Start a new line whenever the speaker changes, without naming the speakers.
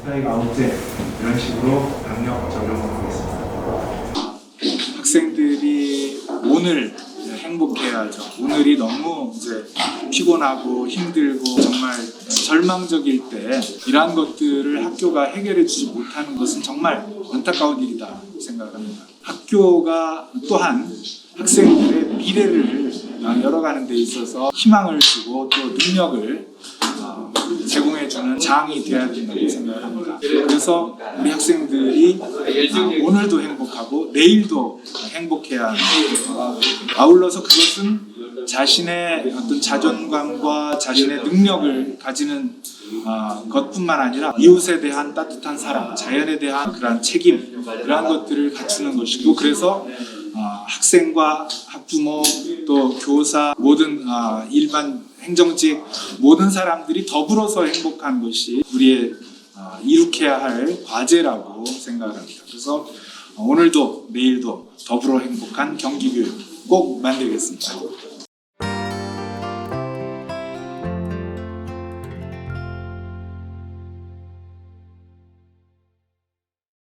스트라이크 아웃제 이런 식으로 강력 적용을 하겠습니다.
학생들이 오늘 행복해야죠. 오늘이 너무 이제 피곤하고 힘들고 정말 절망적일 때 이러한 것들을 학교가 해결해 주지 못하는 것은 정말 안타까운 일이다 생각합니다. 학교가 또한 학생들의 미래를 열어가는 데 있어서 희망을 주고 또 능력을 어, 제공해주는 장이 되어야 된다고 생각을 합니다. 그래서 우리 학생들이 어, 오늘도 행복하고 내일도 행복해야 합니다. 아울러서 그것은 자신의 어떤 자존감과 자신의 능력을 가지는 어, 것뿐만 아니라 이웃에 대한 따뜻한 사랑, 자연에 대한 그러한 책임, 그러한 것들을 갖추는 것이고 그래서 어, 학생과 학부모 또 교사 모든 어, 일반 행정직 모든 사람들이 더불어서 행복한 것이 우리의 어, 이룩해야 할 과제라고 생각합니다. 그래서 어, 오늘도 내일도 더불어 행복한 경기교육 꼭 만들겠습니다.